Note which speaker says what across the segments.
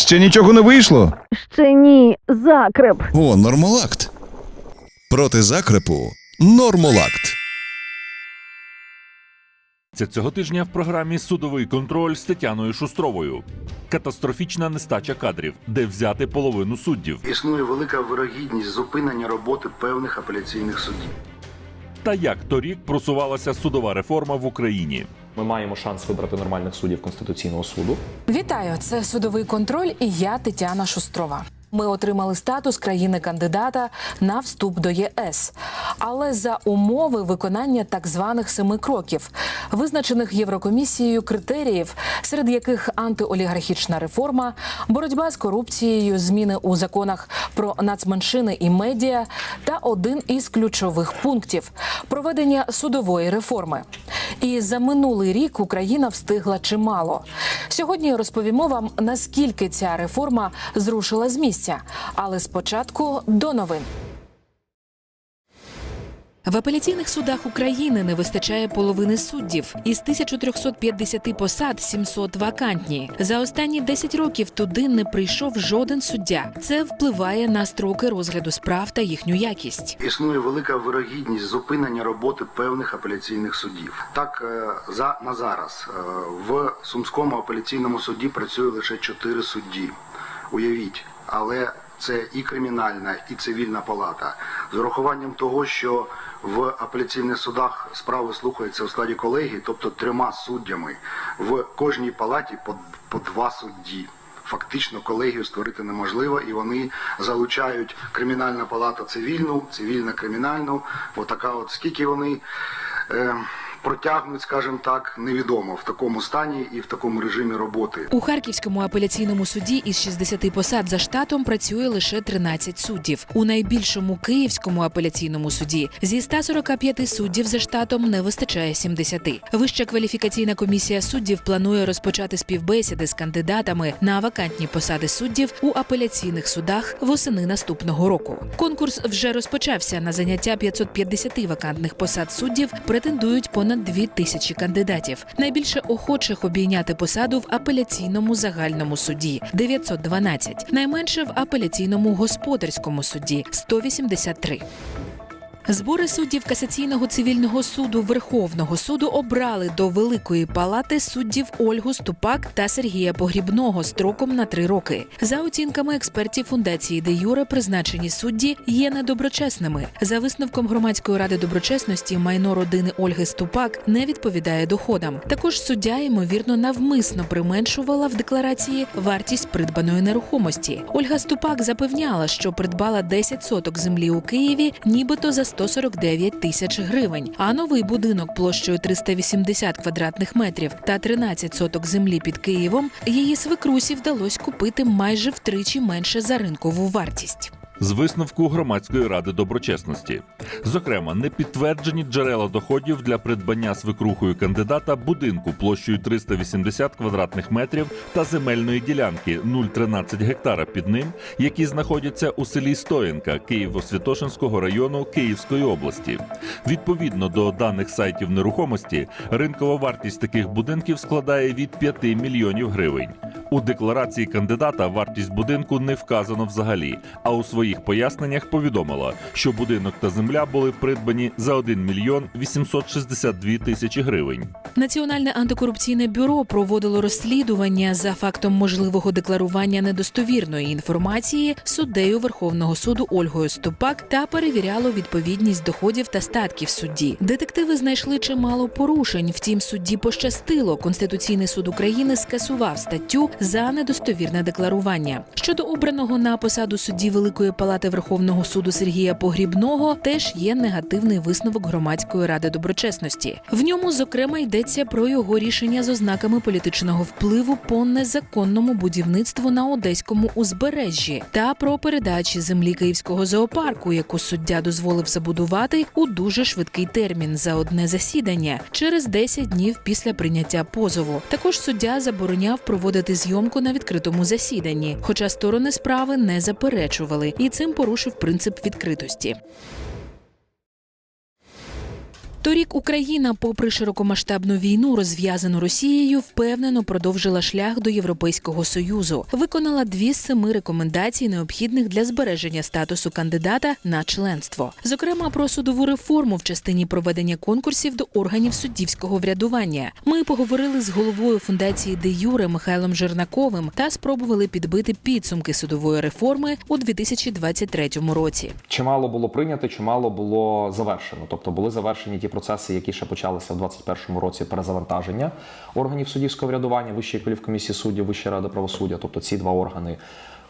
Speaker 1: Ще нічого не вийшло.
Speaker 2: Ще ні, закреп.
Speaker 3: О, нормолакт. Проти закрепу нормолакт.
Speaker 4: Це цього тижня в програмі Судовий контроль з Тетяною Шустровою. Катастрофічна нестача кадрів, де взяти половину суддів.
Speaker 5: Існує велика вирогідність зупинення роботи певних апеляційних судів.
Speaker 4: Та як торік просувалася судова реформа в Україні.
Speaker 6: Ми маємо шанс вибрати нормальних суддів Конституційного суду.
Speaker 7: Вітаю, це судовий контроль, і я Тетяна Шустрова. Ми отримали статус країни-кандидата на вступ до ЄС, але за умови виконання так званих семи кроків, визначених Єврокомісією критеріїв, серед яких антиолігархічна реформа, боротьба з корупцією, зміни у законах про нацменшини і медіа, та один із ключових пунктів проведення судової реформи. І за минулий рік Україна встигла чимало. Сьогодні розповімо вам наскільки ця реформа зрушила з місця. Але спочатку до новин. В апеляційних судах України не вистачає половини суддів. Із 1350 посад 700 вакантні. За останні 10 років туди не прийшов жоден суддя. Це впливає на строки розгляду справ та їхню якість.
Speaker 5: Існує велика вирогідність зупинення роботи певних апеляційних судів. Так е, за на зараз е, в Сумському апеляційному суді працює лише чотири судді. Уявіть, але це і кримінальна, і цивільна палата. З урахуванням того, що в апеляційних судах справи слухаються у складі колегії, тобто трьома суддями, в кожній палаті по, по два судді. Фактично колегію створити неможливо, і вони залучають кримінальна палата цивільну, цивільна кримінальну. Отака, от скільки вони е, протягнуть, скажімо так, невідомо в такому стані і в такому режимі роботи.
Speaker 7: У Харківському апеляційному суді із 60 посад за штатом працює лише 13 суддів. У найбільшому Київському апеляційному суді зі 145 суддів за штатом не вистачає 70. Вища кваліфікаційна комісія суддів планує розпочати співбесіди з кандидатами на вакантні посади суддів у апеляційних судах восени наступного року. Конкурс вже розпочався на заняття 550 вакантних посад суддів. Претендують понад 2 тисячі кандидатів. Найбільше охочих обійняти посаду в апеляційному загальному суді 912, найменше в апеляційному господарському суді 183. Збори суддів касаційного цивільного суду Верховного суду обрали до Великої палати суддів Ольгу Ступак та Сергія Погрібного строком на три роки. За оцінками експертів фундації Де Юре, призначені судді є недоброчесними. За висновком громадської ради доброчесності, майно родини Ольги Ступак не відповідає доходам. Також суддя ймовірно навмисно применшувала в декларації вартість придбаної нерухомості. Ольга Ступак запевняла, що придбала 10 соток землі у Києві, нібито за 149 тисяч гривень. А новий будинок площею 380 квадратних метрів та 13 соток землі під Києвом її свекрусі вдалося купити майже втричі менше за ринкову вартість.
Speaker 4: З висновку громадської ради доброчесності, зокрема, не підтверджені джерела доходів для придбання свекрухою кандидата будинку площею 380 квадратних метрів та земельної ділянки 0,13 гектара під ним, які знаходяться у селі Стоєнка Києво-Святошинського району Київської області. Відповідно до даних сайтів нерухомості, ринкова вартість таких будинків складає від 5 мільйонів гривень. У декларації кандидата вартість будинку не вказано взагалі, а у своїх поясненнях повідомила, що будинок та земля були придбані за 1 мільйон 862 тисячі гривень.
Speaker 7: Національне антикорупційне бюро проводило розслідування за фактом можливого декларування недостовірної інформації суддею Верховного суду Ольгою Ступак та перевіряло відповідність доходів та статків судді. Детективи знайшли чимало порушень. Втім, судді пощастило. Конституційний суд України скасував статтю за недостовірне декларування. Щодо обраного на посаду судді Великої палати Верховного суду Сергія Погрібного, теж є негативний висновок громадської ради доброчесності. В ньому, зокрема, йдеться про його рішення з ознаками політичного впливу по незаконному будівництву на одеському узбережжі та про передачі землі київського зоопарку, яку суддя дозволив забудувати у дуже швидкий термін за одне засідання через 10 днів після прийняття позову. Також суддя забороняв проводити зйомку на відкритому засіданні, хоча сторони справи не заперечували, і цим порушив принцип відкритості. Торік Україна, попри широкомасштабну війну, розв'язану Росією, впевнено продовжила шлях до Європейського союзу. Виконала дві з семи рекомендацій, необхідних для збереження статусу кандидата на членство. Зокрема, про судову реформу в частині проведення конкурсів до органів суддівського врядування. Ми поговорили з головою фундації Де Юре Михайлом Жернаковим та спробували підбити підсумки судової реформи у 2023 році.
Speaker 6: Чимало було прийнято, чимало було завершено. Тобто були завершені ті процеси, які ще почалися в 2021 році перезавантаження органів суддівського врядування, Вищої кваліфкомісії суддів, Вищої ради правосуддя. Тобто ці два органи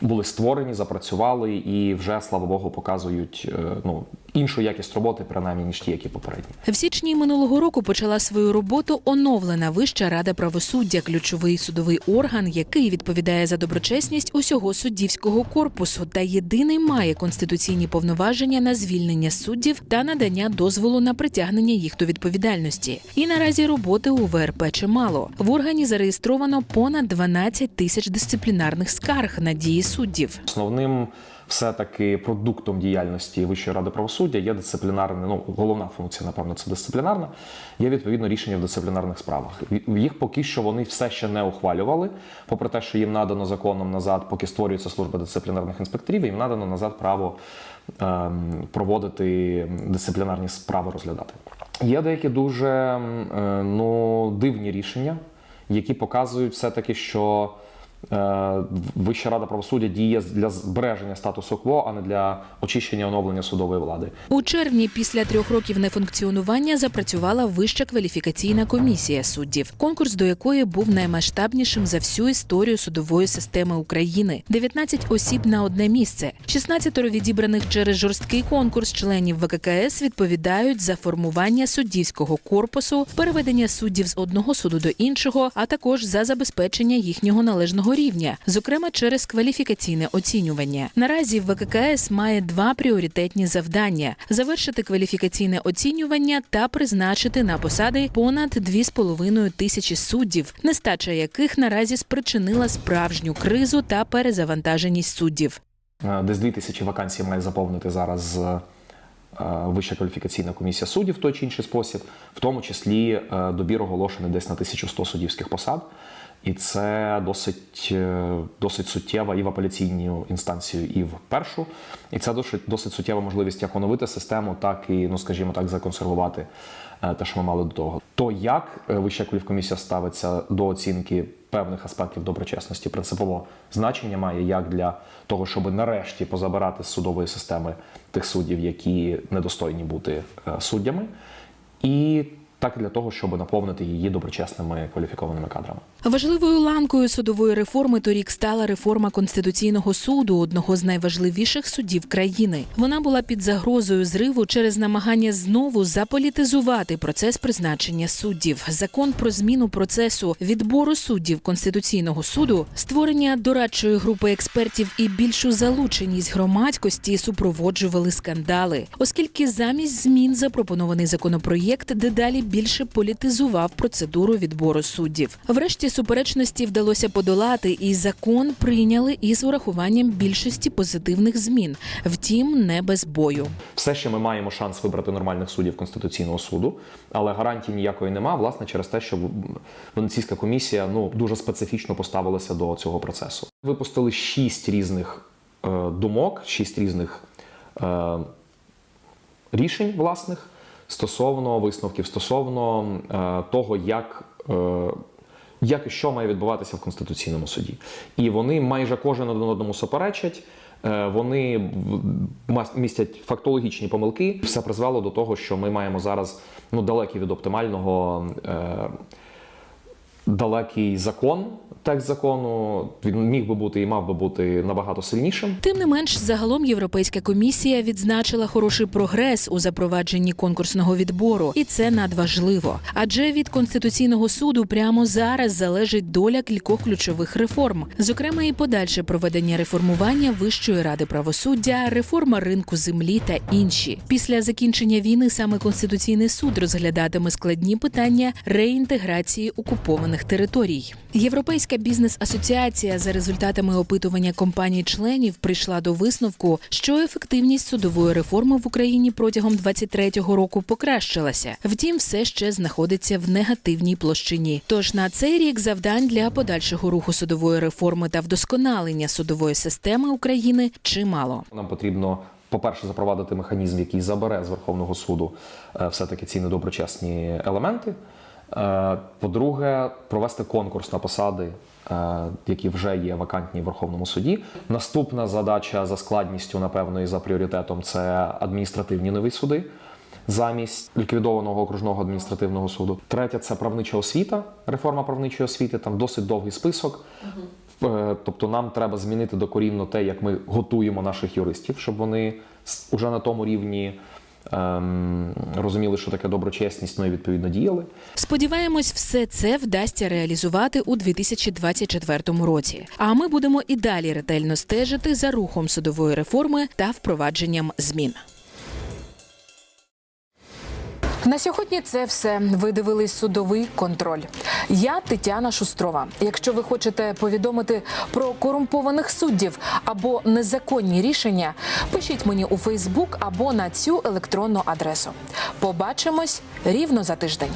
Speaker 6: були створені, запрацювали і вже, слава Богу, показують е, ну, іншу якість роботи, принаймні, ніж ті, які попередні.
Speaker 7: В січні минулого року почала свою роботу оновлена Вища рада правосуддя, ключовий судовий орган, який відповідає за доброчесність усього суддівського корпусу та єдиний має конституційні повноваження на звільнення суддів та надання дозволу на притягнення їх до відповідальності. І наразі роботи у ВРП чимало. В органі зареєстровано понад 12 тисяч дисциплінарних скарг на дії суддів.
Speaker 6: Основним все-таки продуктом діяльності Вищої ради правосуддя є дисциплінарне, ну головна функція, напевно, це дисциплінарна. Є відповідно рішення в дисциплінарних справах. Їх поки що вони все ще не ухвалювали, попри те, що їм надано законом назад, поки створюється служба дисциплінарних інспекторів, їм надано назад право ем, проводити дисциплінарні справи розглядати. Є деякі дуже е, ну, дивні рішення, які показують все-таки, що Е, Вища рада правосуддя діє для збереження статусу кво, а не для очищення оновлення судової влади.
Speaker 7: У червні, після трьох років нефункціонування, запрацювала Вища кваліфікаційна комісія суддів, конкурс до якої був наймасштабнішим за всю історію судової системи України. 19 осіб на одне місце. 16 відібраних через жорсткий конкурс членів ВККС відповідають за формування суддівського корпусу, переведення суддів з одного суду до іншого, а також за забезпечення їхнього належного рівня, зокрема через кваліфікаційне оцінювання. Наразі ВККС має два пріоритетні завдання: завершити кваліфікаційне оцінювання та призначити на посади понад 2,5 тисячі суддів, нестача яких наразі спричинила справжню кризу та перезавантаженість суддів.
Speaker 6: Е, Десь дві тисячі вакансій має заповнити зараз е, Вища кваліфікаційна комісія суддів в той чи інший спосіб, в тому числі е, добір оголошений десь на 1100 суддівських посад. І це досить, е, досить суттєва і в апеляційну інстанцію, і в першу. І це досить, досить суттєва можливість як оновити систему, так і, ну скажімо так, законсервувати е, те, що ми мали до того. То як е, Вища кваліфкомісія ставиться до оцінки певних аспектів доброчесності, принципово значення має як для того, щоб нарешті позабирати з судової системи тих суддів, які недостойні бути суддями, і так і для того, щоб наповнити її доброчесними кваліфікованими кадрами.
Speaker 7: Важливою ланкою судової реформи торік стала реформа конституційного суду, одного з найважливіших судів країни. Вона була під загрозою зриву через намагання знову заполітизувати процес призначення суддів. Закон про зміну процесу відбору суддів конституційного суду, створення дорадчої групи експертів і більшу залученість громадськості супроводжували скандали, оскільки замість змін запропонований законопроєкт дедалі більше політизував процедуру відбору суддів. Врешті суперечності вдалося подолати, і закон прийняли із урахуванням більшості позитивних змін. Втім, не без бою.
Speaker 6: Все ще ми маємо шанс вибрати нормальних суддів Конституційного суду, але гарантії ніякої нема, власне, через те, що Венеційська комісія ну дуже специфічно поставилася до цього процесу. Випустили шість різних е, думок, шість різних е, рішень власних стосовно висновків, стосовно е, того, як. Е, як і що має відбуватися в конституційному суді, і вони майже кожен один одному суперечать. Е, Вони містять фактологічні помилки. Все призвело до того, що ми маємо зараз ну далекі від оптимального далекий закон. Текст закону він міг би бути і мав би бути набагато сильнішим.
Speaker 7: Тим не менш, загалом Європейська комісія відзначила хороший прогрес у запровадженні конкурсного відбору, і це надважливо. Адже від конституційного суду прямо зараз залежить доля кількох ключових реформ, зокрема і подальше проведення реформування Вищої ради правосуддя, реформа ринку землі та інші. Після закінчення війни саме конституційний суд розглядатиме складні питання реінтеграції окупованих окупованих територій. Європейська бізнес-асоціація за результатами опитування компаній-членів прийшла до висновку, що ефективність судової реформи в Україні протягом 23-го року покращилася. Втім, все ще знаходиться в негативній площині. Тож на цей рік завдань для подальшого руху судової реформи та вдосконалення судової системи України чимало.
Speaker 6: Нам потрібно, по-перше, запровадити механізм, який забере з Верховного суду е, все-таки ці недоброчесні елементи. Е, По-друге, провести конкурс на посади, е, які вже є вакантні в Верховному суді. Наступна задача за складністю, напевно, і за пріоритетом це адміністративні нові суди. Замість ліквідованого окружного адміністративного суду. Третє це правнича освіта, реформа правничої освіти. Там досить довгий список. Е, Тобто нам треба змінити докорінно те, як ми готуємо наших юристів, щоб вони уже на тому рівні розуміли, що таке доброчесність, ну і відповідно діяли.
Speaker 7: Сподіваємось, все це вдасться реалізувати у 2024 році. А ми будемо і далі ретельно стежити за рухом судової реформи та впровадженням змін. На сьогодні це все. Ви дивились судовий контроль. Я Тетяна Шустрова. Якщо ви хочете повідомити про корумпованих суддів або незаконні рішення, пишіть мені у Фейсбук або на цю електронну адресу. Побачимось рівно за тиждень.